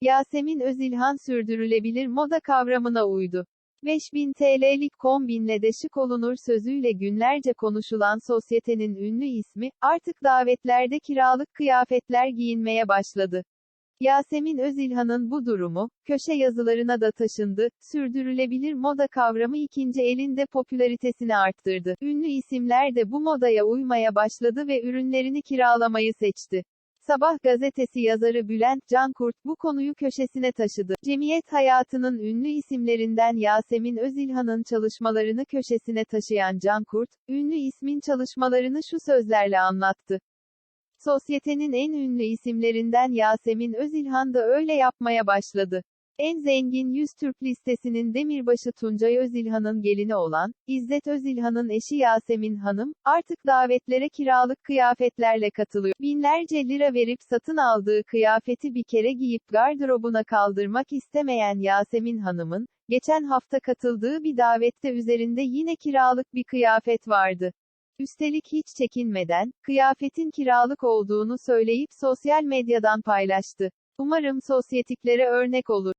Yasemin Özilhan sürdürülebilir moda kavramına uydu. 5000 TL'lik kombinle de şık olunur sözüyle günlerce konuşulan sosyetenin ünlü ismi, artık davetlerde kiralık kıyafetler giyinmeye başladı. Yasemin Özilhan'ın bu durumu, köşe yazılarına da taşındı, sürdürülebilir moda kavramı ikinci elinde popülaritesini arttırdı. Ünlü isimler de bu modaya uymaya başladı ve ürünlerini kiralamayı seçti. Sabah gazetesi yazarı Bülent Cankurt, bu konuyu köşesine taşıdı. Cemiyet hayatının ünlü isimlerinden Yasemin Özilhan'ın çalışmalarını köşesine taşıyan Cankurt, ünlü ismin çalışmalarını şu sözlerle anlattı. Sosyetenin en ünlü isimlerinden Yasemin Özilhan da öyle yapmaya başladı. En zengin 100 Türk listesinin demirbaşı Tuncay Özilhan'ın gelini olan, İzzet Özilhan'ın eşi Yasemin Hanım, artık davetlere kiralık kıyafetlerle katılıyor. Binlerce lira verip satın aldığı kıyafeti bir kere giyip gardırobuna kaldırmak istemeyen Yasemin Hanım'ın, geçen hafta katıldığı bir davette üzerinde yine kiralık bir kıyafet vardı. Üstelik hiç çekinmeden, kıyafetin kiralık olduğunu söyleyip sosyal medyadan paylaştı. Umarım sosyetiklere örnek olur.